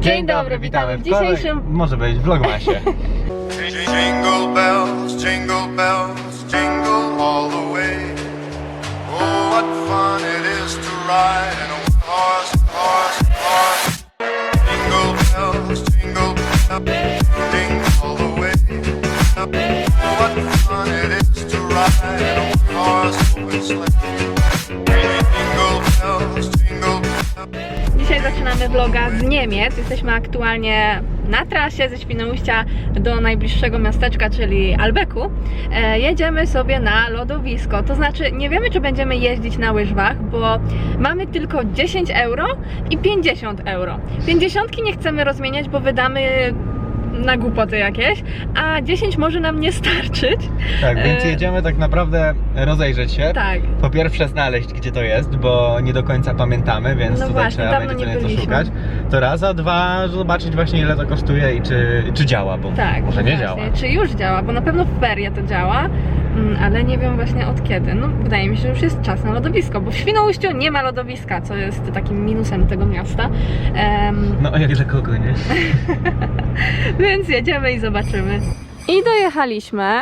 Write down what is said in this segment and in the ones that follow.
Dzień dobry, witamy w dzisiejszym- Może być vlogmasie. Jingle bells, jingle bells, jingle all the way. Oh, what fun it is to ride in a horse, horse, horse. Jingle bells, jingle bells, jingle all the way. Oh, what fun it is to ride in a horse open sleigh. Zaczynamy vloga z Niemiec. Jesteśmy aktualnie na trasie ze Świnoujścia do najbliższego miasteczka, czyli Albeku. E, jedziemy sobie na lodowisko. To znaczy, nie wiemy, czy będziemy jeździć na łyżwach, bo mamy tylko 10 euro i 50 euro. 50 nie chcemy rozmieniać, bo wydamy na głupoty jakieś, a 10 może nam nie starczyć. Tak, więc E, jedziemy tak naprawdę rozejrzeć się. Tak. Po pierwsze znaleźć, gdzie to jest, bo nie do końca pamiętamy, więc No tutaj właśnie, trzeba dawno będzie co nie nieco byliśmy. szukać. To raz, a dwa, zobaczyć właśnie ile to kosztuje i czy, czy działa, bo Tak. może nie właśnie. działa. Czy już działa, bo na pewno w ferie to działa, ale nie wiem właśnie od kiedy. No wydaje mi się, że już jest czas na lodowisko, bo w Świnoujściu nie ma lodowiska, co jest takim minusem tego miasta. Em, No jak dla kogo, nie? więc jedziemy i zobaczymy. I dojechaliśmy.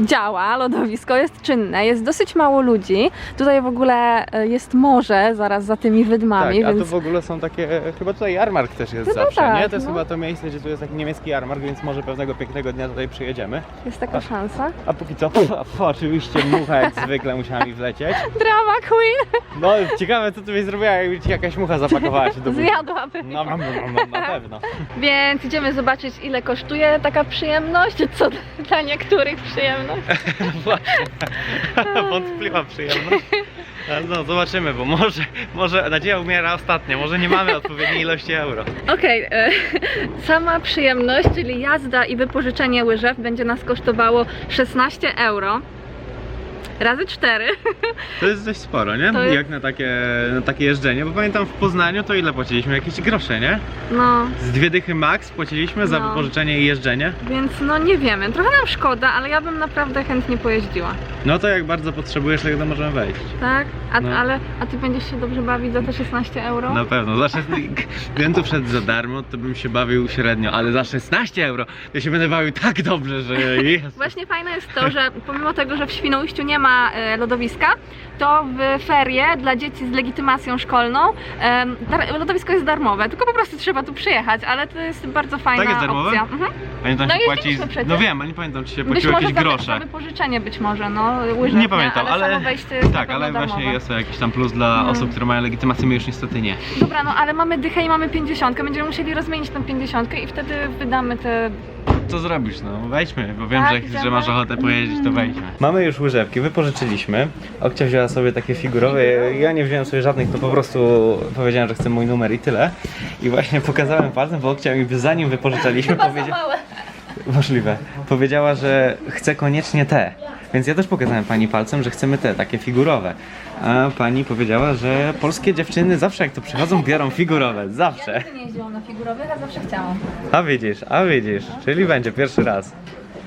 E, Działa, lodowisko jest czynne, jest dosyć mało ludzi. Tutaj w ogóle e, jest morze zaraz za tymi wydmami, tak, a więc tu w ogóle są takie, chyba tutaj jarmark też jest Chyba zawsze, tak, nie? To jest no. chyba to miejsce, gdzie tu jest taki niemiecki jarmark, więc może pewnego pięknego dnia tutaj przyjedziemy. jest taka szansa. A póki co, pf, oczywiście mucha jak zwykle musiała mi wlecieć. Drama Queen! No ciekawe co tu byś zrobiła, jakby ci jakaś mucha zapakowała się do buzi. Zjadłabym. No, no, no, no, na pewno. Więc idziemy zobaczyć, ile kosztuje taka przyjemność, co dla niektórych przyjemność. Właśnie. Wątpliwa przyjemność. Ale No, zobaczymy, bo może, może nadzieja umiera ostatnio, może nie mamy odpowiedniej ilości euro. Okej, e, sama przyjemność, czyli jazda i wypożyczenie łyżew będzie nas kosztowało 16 euro. Razy 4. To jest dość sporo, nie? To jest- Jak na takie, na takie jeżdżenie, bo pamiętam w Poznaniu to ile płaciliśmy? Jakieś grosze, nie? No, Z dwie dychy max płaciliśmy za No. wypożyczenie i jeżdżenie. więc no nie wiemy. Trochę nam szkoda, ale ja bym naprawdę chętnie pojeździła. No to jak bardzo potrzebujesz, to to możemy wejść. Tak? A, No. ale, a ty będziesz się dobrze bawić za te 16 euro? Na pewno. Za 16, gdybym tu wszedł za darmo, to bym się bawił średnio, ale za 16 euro to się będę bawił tak dobrze, że jest. Właśnie fajne jest to, że pomimo tego, że w Świnoujściu nie ma e, lodowiska, to w ferie dla dzieci z legitymacją szkolną lodowisko jest darmowe, tylko po prostu trzeba tu przyjechać, ale to jest bardzo fajna Tak jest darmowe? opcja. Mhm. Pamiętam, No się płaci. przecież. No wiem, ale nie pamiętam, czy się płaciło jakieś za, grosze. za wypożyczenie być może, no łyżew, Nie pamiętam, ale, ale. samo wejście jest tak, ale pewno właśnie darmowe. jest to jakiś tam plus dla Mhm. osób, które mają legitymację, my już niestety nie. Dobra, no ale mamy dychę i mamy 50, będziemy musieli rozmienić tę 50 i wtedy wydamy te... Co zrobisz, no wejdźmy, bo wiem, Tak, że, że masz ochotę pojeździć, to wejdźmy. Mamy już łyżewki, wypożyczyliśmy. Okcia wzięła sobie takie figurowe, ja nie wziąłem sobie żadnych, to po prostu powiedziałem, że chcę mój numer i tyle. I właśnie pokazałem palcem, bo Okcia mi zanim wypożyczaliśmy powiedziała... małe. Możliwe. Powiedziała, że chce koniecznie te. Więc ja też pokazałem pani palcem, że chcemy te, takie figurowe. A pani powiedziała, że polskie dziewczyny zawsze jak to przychodzą, biorą figurowe. Zawsze. nie jeździłam na figurowych, a zawsze chciałam. A widzisz, a widzisz. Czyli będzie pierwszy raz.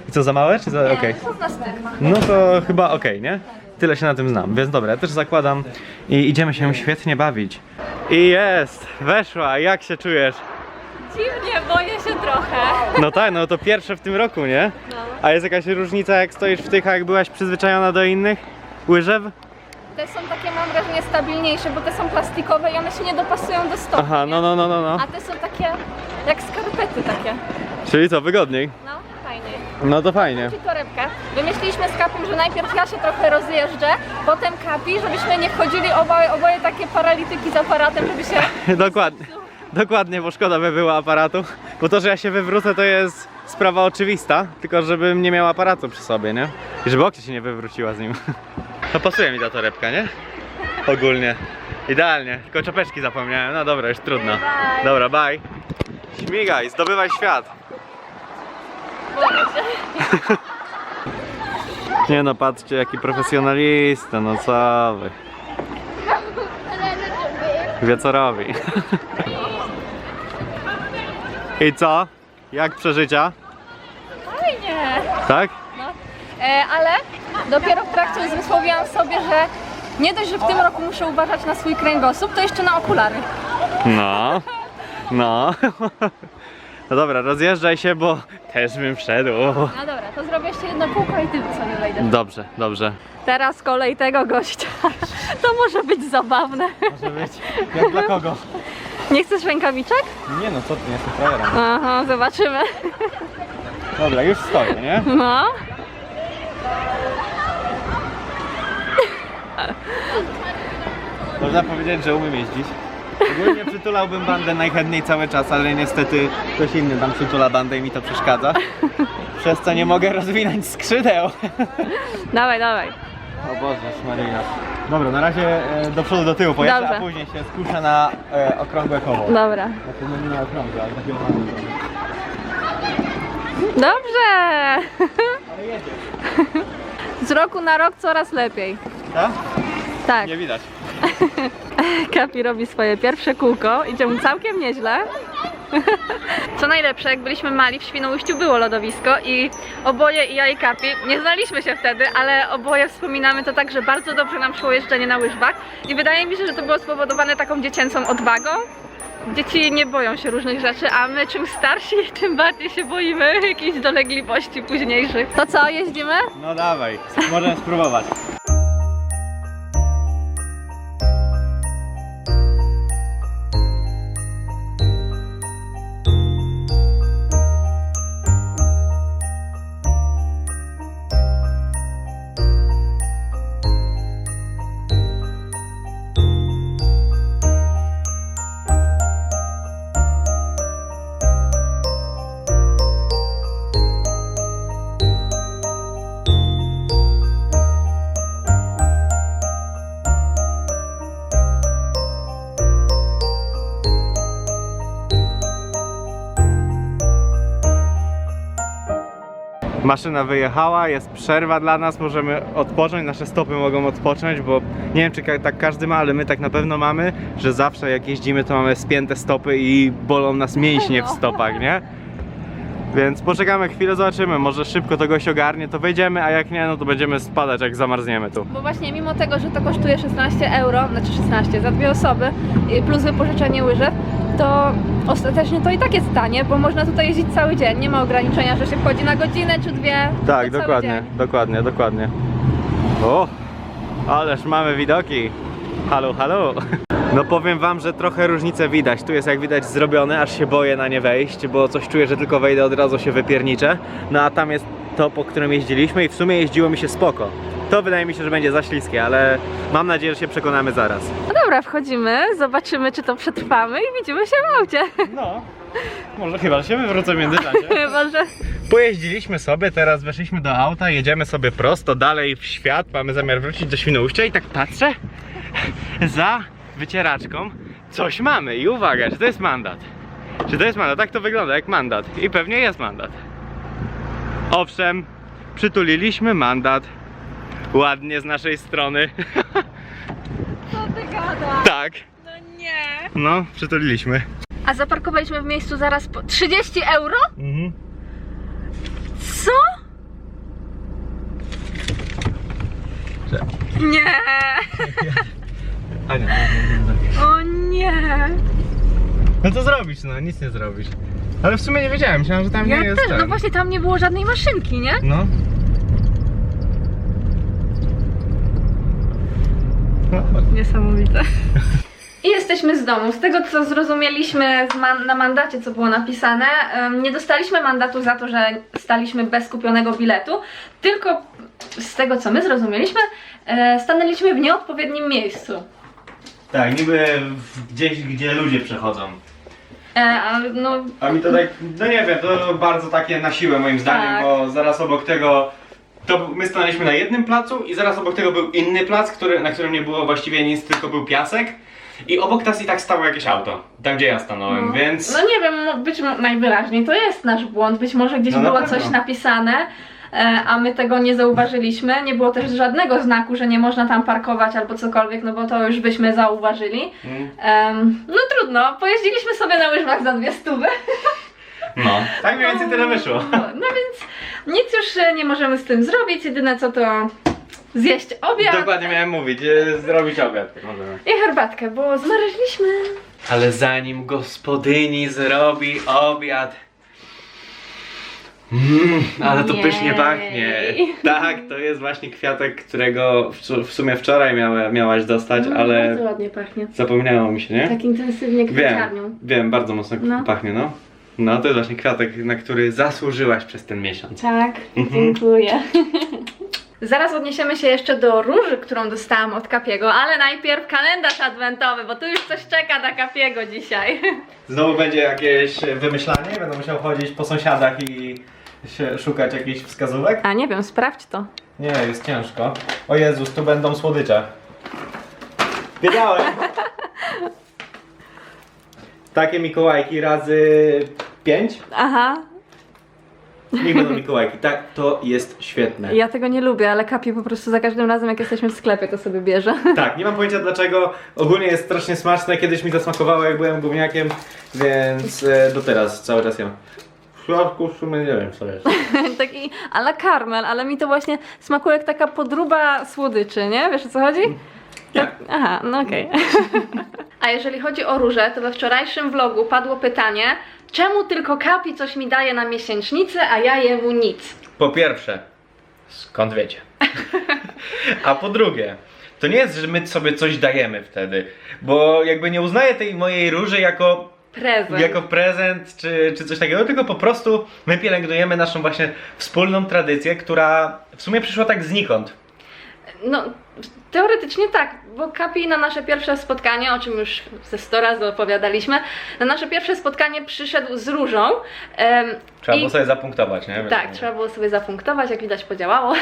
I co, za małe czy za... okej? To na styk. No to chyba okej, nie? Tyle się na tym znam, więc dobra, ja też zakładam i idziemy się świetnie bawić. I jest! Weszła, jak się czujesz? Dziwnie, boję się trochę. No tak, no to pierwsze w tym roku, nie? No. A jest jakaś różnica jak stoisz w tych, a jak byłaś przyzwyczajona do innych łyżew? Te są takie, mam wrażenie, stabilniejsze, bo te są plastikowe i one się nie dopasują do stopu. Aha, no no no no no. A te są takie, jak skarpety takie. Czyli co, wygodniej? No, fajniej. No to fajnie. Torebkę. Wymyśliliśmy z Kapim, że najpierw ja się trochę rozjeżdżę, potem Kapi, żebyśmy nie wchodzili oboje, oboje takie paralityki z aparatem, żeby się... Dokładnie. Dokładnie, bo szkoda by było aparatu. Bo to, że ja się wywrócę, to jest sprawa oczywista, tylko żebym nie miał aparatu przy sobie, nie? I żeby okcie się nie wywróciła z nim. To pasuje mi ta torebka, nie? Ogólnie. Idealnie. Tylko czapeczki zapomniałem. No dobra, już trudno. Bye. Dobra, bye. Śmigaj, zdobywaj świat. Nie no, patrzcie jaki profesjonalista, no co wy. Wie co robi. I co? Jak przeżycia? Fajnie. Tak? No. E, ale dopiero w trakcie uzmysłowiłam sobie, że nie dość, że w tym roku muszę uważać na swój kręgosłup, to jeszcze na okulary. No. No. No dobra, rozjeżdżaj się, bo też bym wszedł. No dobra, to zrobię jeszcze jedno kółko i ty sobie wejdę. Dobrze, dobrze. Teraz kolej tego gościa. To może być zabawne. Może być. Jak dla kogo? Nie chcesz rękawiczek? Nie no, co ty, nie jestem frajerem. Aha, zobaczymy. Dobra, już stoję, nie? No. Można powiedzieć, że umiem jeździć. Ogólnie przytulałbym bandę najchętniej cały czas, ale niestety ktoś inny tam przytula bandę i mi to przeszkadza. Przez co nie mogę rozwinąć skrzydeł. Dawaj, dawaj. O Boże, Maryja. Dobra, na razie e, do przodu, do tyłu Dobrze. a później się skuszę na e, okrągłe koło. Dobra. Znaczy, no nie na okrągłe, ale takie ładne. Dobrze. Ale jedzie. Z roku na rok coraz lepiej. Tak? Tak. Nie widać. Kapi robi swoje pierwsze kółko, idzie mu całkiem nieźle. Co najlepsze, jak byliśmy mali, w Świnoujściu było lodowisko i oboje, i ja i Kapi, nie znaliśmy się wtedy, ale oboje wspominamy to tak, że bardzo dobrze nam szło jeżdżenie na łyżwach i wydaje mi się, że to było spowodowane taką dziecięcą odwagą. Dzieci nie boją się różnych rzeczy, a my czym starsi, tym bardziej się boimy jakichś dolegliwości późniejszych. To co, jeździmy? No dawaj, możemy spróbować. Maszyna wyjechała, jest przerwa dla nas, możemy odpocząć, nasze stopy mogą odpocząć, bo nie wiem czy tak każdy ma, ale my tak na pewno mamy, że zawsze jak jeździmy to mamy spięte stopy i bolą nas mięśnie w stopach, nie? Więc poczekamy chwilę, zobaczymy, może szybko to goś ogarnie, to wejdziemy, a jak nie, no to będziemy spadać jak zamarzniemy tu. Bo właśnie mimo tego, że to kosztuje 16 euro, znaczy 16 za dwie osoby i plus wypożyczenie łyżew, to ostatecznie to i tak jest tanie, bo można tutaj jeździć cały dzień. Nie ma ograniczenia, że się wchodzi na godzinę czy dwie. Tak, dokładnie, dokładnie, dokładnie. O, ależ mamy widoki. Halo, halo. No powiem wam, że trochę różnicę widać. Tu jest jak widać zrobione, aż się boję na nie wejść, bo coś czuję, że tylko wejdę od razu się wypierniczę. No a tam jest to, po którym jeździliśmy i w sumie jeździło mi się spoko. To wydaje mi się, że będzie za śliskie, ale mam nadzieję, że się przekonamy zaraz. No dobra, wchodzimy, zobaczymy czy to przetrwamy i widzimy się w aucie. No, może chyba że się wywrócę w międzyczasie. Chyba, że... Pojeździliśmy sobie, teraz weszliśmy do auta, jedziemy sobie prosto dalej w świat, mamy zamiar wrócić do Świnoujścia i tak patrzę, za wycieraczką coś mamy i uwaga, czy to jest mandat? Czy to jest mandat? Tak to wygląda jak mandat i pewnie jest mandat. Owszem, przytuliliśmy mandat, ładnie z naszej strony, Co ty tak, No nie. no przytuliliśmy. A zaparkowaliśmy w miejscu zaraz po... 30 euro? Mhm. Co? Nie. O nie. no to zrobisz, no nic nie zrobisz. Ale w sumie nie wiedziałem, myślałem, że tam Ja nie jest też, no ten. właśnie tam nie było żadnej maszynki, nie? No. No, Niesamowite. I jesteśmy z domu. Z tego co zrozumieliśmy z man na mandacie, co było napisane, em, nie dostaliśmy mandatu za to, że staliśmy bez kupionego biletu, tylko z tego co my zrozumieliśmy, e, stanęliśmy w nieodpowiednim miejscu. Tak, niby gdzieś, gdzie ludzie przechodzą. E, a no, A mi to tak, no nie wiem, to bardzo takie na siłę moim zdaniem, Tak. bo zaraz obok tego, to my stanęliśmy na jednym placu i zaraz obok tego był inny plac, który, na którym nie było właściwie nic, tylko był piasek. I obok nas i tak stało jakieś auto, tam gdzie ja stanąłem, no, więc... no nie wiem, mo- być mo- najwyraźniej to jest nasz błąd. Być może gdzieś No na było pewno. coś napisane. E, A my tego nie zauważyliśmy. Nie było też żadnego znaku, że nie można tam parkować albo cokolwiek, no bo to już byśmy zauważyli. Em, no trudno, pojeździliśmy sobie na łyżwach za dwie stówy. No, tak mniej więcej tyle wyszło. No, no więc nic już e, nie możemy z tym zrobić, jedyne co to zjeść obiad Dokładnie miałem mówić, e, zrobić obiad. Możemy. i herbatkę, bo zmarzliśmy. Ale zanim gospodyni zrobi obiad. Mmm, ale to Jej. pysznie pachnie. Tak, to jest właśnie kwiatek, którego w, su- w sumie wczoraj miała, miałaś dostać, No, ale Bardzo ładnie pachnie. zapomniało mi się, nie? Tak intensywnie Wiem, kwieciarnią. wiem, bardzo mocno No. pachnie, no. No, to jest właśnie kwiatek, na który zasłużyłaś przez ten miesiąc. Tak, dziękuję. Zaraz odniesiemy się jeszcze do róży, którą dostałam od Kapiego, ale najpierw kalendarz adwentowy, bo tu już coś czeka na Kapiego dzisiaj. Znowu będzie jakieś wymyślanie, będę musiał chodzić po sąsiadach i się szukać jakichś wskazówek. A nie wiem, sprawdź to. Nie, jest ciężko. O Jezus, tu będą słodycze. Wiedziałem. Takie Mikołajki razy 5. Aha, Niech będą Mikołajki. Tak, to jest świetne. ja tego nie lubię, ale Kapi po prostu za każdym razem, jak jesteśmy w sklepie, to sobie bierze. Tak, nie mam pojęcia dlaczego. Ogólnie jest strasznie smaczne. Kiedyś mi zasmakowało jak byłem gówniakiem, więc e, do teraz cały czas jem. W środku w sumie nie wiem co jest. Taki a la karmel, ale mi to właśnie smakuje jak taka podruba słodyczy, nie? Wiesz o co chodzi? Nie. Aha, no okej. A jeżeli chodzi o róże, to we wczorajszym vlogu padło pytanie, czemu tylko Kapi coś mi daje na miesięcznicę, a ja jemu nic? Po pierwsze, skąd wiecie? A po drugie, to nie jest, że my sobie coś dajemy wtedy, bo jakby nie uznaję tej mojej róży jako, Prezent. jako prezent czy, czy coś takiego, tylko po prostu my pielęgnujemy naszą właśnie wspólną tradycję, która w sumie przyszła tak znikąd. No, teoretycznie tak, bo Kapi na nasze pierwsze spotkanie, o czym już ze 100 razy opowiadaliśmy, na nasze pierwsze spotkanie przyszedł z różą. em, Trzeba i- było sobie zapunktować, nie? Tak, trzeba było sobie zapunktować, jak widać podziałało.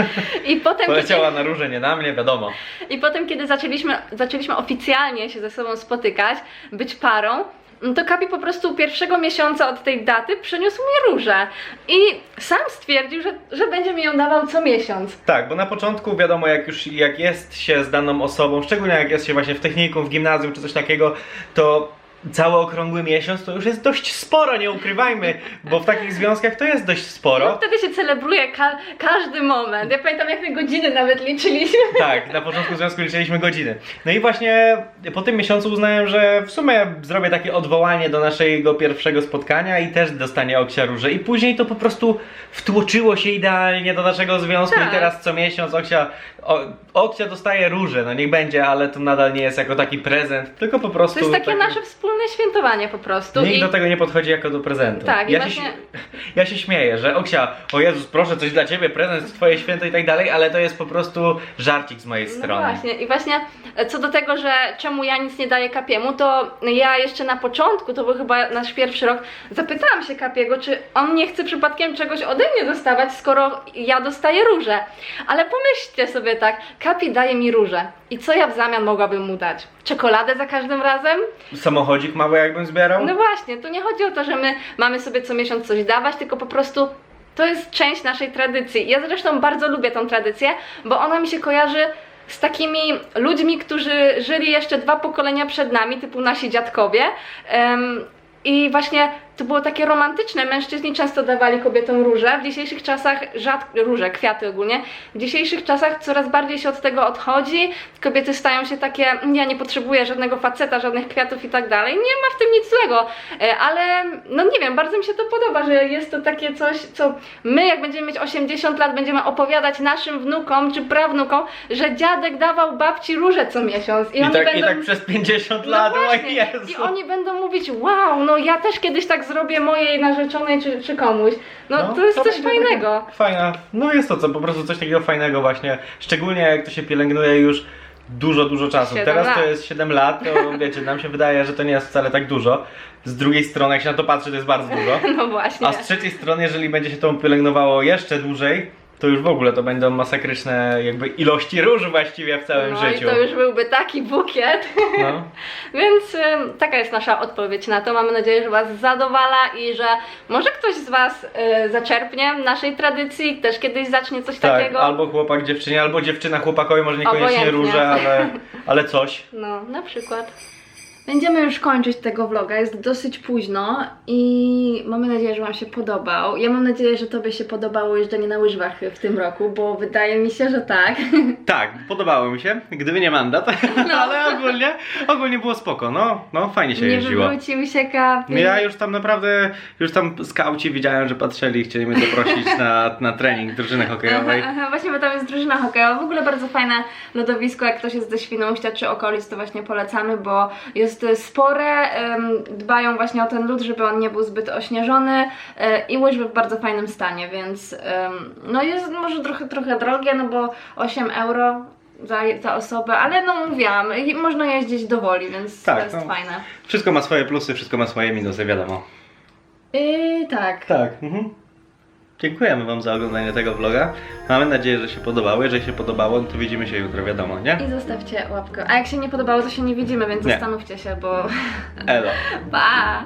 I potem, Poleciała na róże, nie na mnie, wiadomo. I potem, kiedy zaczęliśmy, zaczęliśmy oficjalnie się ze sobą spotykać, być parą, no to Kapi po prostu pierwszego miesiąca od tej daty przyniósł mi różę. I sam stwierdził, że, że będzie mi ją dawał co miesiąc. Tak, bo na początku wiadomo, jak już jak jest się z daną osobą, szczególnie jak jest się właśnie w technikum, w gimnazjum czy coś takiego, to cały okrągły miesiąc to już jest dość sporo, nie ukrywajmy, bo w takich związkach to jest dość No sporo. wtedy się celebruje ka- każdy moment. Ja pamiętam, jak my godziny nawet liczyliśmy. Tak, na początku związku liczyliśmy godziny. No i właśnie po tym miesiącu uznałem, że w sumie zrobię takie odwołanie do naszego pierwszego spotkania i też dostanie Oksia róże. I później to po prostu wtłoczyło się idealnie do naszego związku Tak. i teraz co miesiąc Oksia, o, Oksia dostaje róże, no niech będzie, ale to nadal nie jest jako taki prezent, tylko po prostu... To jest takie taki- nasze wspólne świętowanie po prostu. Nikt I do tego nie podchodzi jako do prezentu. Tak, i ja, właśnie- się, ja się śmieję, że Oksia, o Jezus, proszę, coś dla ciebie, prezent, twoje święto i tak dalej, ale to jest po prostu żarcik z mojej No strony. właśnie, i właśnie e, co do tego, że czemu ja nic nie daję Kapiemu, to ja jeszcze na początku, to był chyba nasz pierwszy rok, zapytałam się Kapiego, czy on nie chce przypadkiem czegoś ode mnie dostawać, skoro ja dostaję róże. Ale pomyślcie sobie tak, Kapi daje mi róże i co ja w zamian mogłabym mu dać? Czekoladę za każdym razem? Samochodzik mały jakbym zbierał? No właśnie, tu nie chodzi o to, że my mamy sobie co miesiąc coś dawać, tylko po prostu to jest część naszej tradycji. Ja zresztą bardzo lubię tą tradycję, bo ona mi się kojarzy z takimi ludźmi, którzy żyli jeszcze dwa pokolenia przed nami, typu nasi dziadkowie. Em, I właśnie to było takie romantyczne. Mężczyźni często dawali kobietom róże. W dzisiejszych czasach rzadko, róże, kwiaty ogólnie. W dzisiejszych czasach coraz bardziej się od tego odchodzi. Kobiety stają się takie, ja nie potrzebuję żadnego faceta, żadnych kwiatów i tak dalej. Nie ma w tym nic złego, E, ale no nie wiem, bardzo mi się to podoba, że jest to takie coś, co my jak będziemy mieć 80 lat, będziemy opowiadać naszym wnukom czy prawnukom, że dziadek dawał babci róże co miesiąc. I, I oni tak, będą... I tak przez 50 No lat, o właśnie. Jezu. I oni będą mówić, wow, no ja też kiedyś tak zrobię mojej narzeczonej czy, czy komuś. No, to jest coś będzie takie fajnego. Fajna, no jest to co, po prostu coś takiego fajnego właśnie, szczególnie jak to się pielęgnuje już dużo, dużo czasu. Siedem Teraz to lat. jest 7 lat, to wiecie, nam się wydaje, że to nie jest wcale tak dużo. Z drugiej strony, jak się na to patrzy, to jest bardzo dużo. No właśnie. A z trzeciej strony, jeżeli będzie się to pielęgnowało jeszcze dłużej, to już w ogóle to będą masakryczne jakby ilości róż właściwie w całym no życiu. i to już byłby taki bukiet. No. Więc ym, taka jest nasza odpowiedź na to. Mamy nadzieję, że Was zadowala i że może ktoś z Was y, zaczerpnie naszej tradycji, też kiedyś zacznie coś Tak, takiego. albo chłopak dziewczynie, albo dziewczyna chłopakowi, może niekoniecznie Obojętnie. róże, ale, ale coś. No, na przykład. Będziemy już kończyć tego vloga, jest dosyć późno i mamy nadzieję, że Wam się podobał. Ja mam nadzieję, że Tobie się podobało jeżdżenie na łyżwach w tym roku, bo wydaje mi się, że tak. Tak, podobało mi się, gdyby nie mandat, ale ogólnie, ogólnie było spoko, no, no fajnie się Nie jeździło. wywrócił się kap. Ja już tam naprawdę, już tam skauci widziałem, że patrzyli, chcieli mnie zaprosić na, na trening drużyny hokejowej. Aha, aha, właśnie, bo tam jest drużyna hokejowa. W ogóle bardzo fajne lodowisko. Jak ktoś jest ze Świnoujścia czy okolic, to właśnie polecamy, bo jest e, spore. dbają właśnie o ten lód, żeby on nie był zbyt ośnieżony e, i łyżwy w bardzo fajnym stanie, więc no jest może trochę, trochę drogie, no bo 8 euro. Za, za osobę, ale no mówiłam, można jeździć do woli, więc Tak, to jest no. fajne. Wszystko ma swoje plusy, wszystko ma swoje minusy, wiadomo. I tak. Tak. Mhm. Dziękujemy Wam za oglądanie tego vloga. Mamy nadzieję, że się podobało. Jeżeli się podobało, to widzimy się jutro, wiadomo, nie? I zostawcie łapkę. A jak się nie podobało, to się nie widzimy, więc Nie. zastanówcie się, bo. Elo. Pa!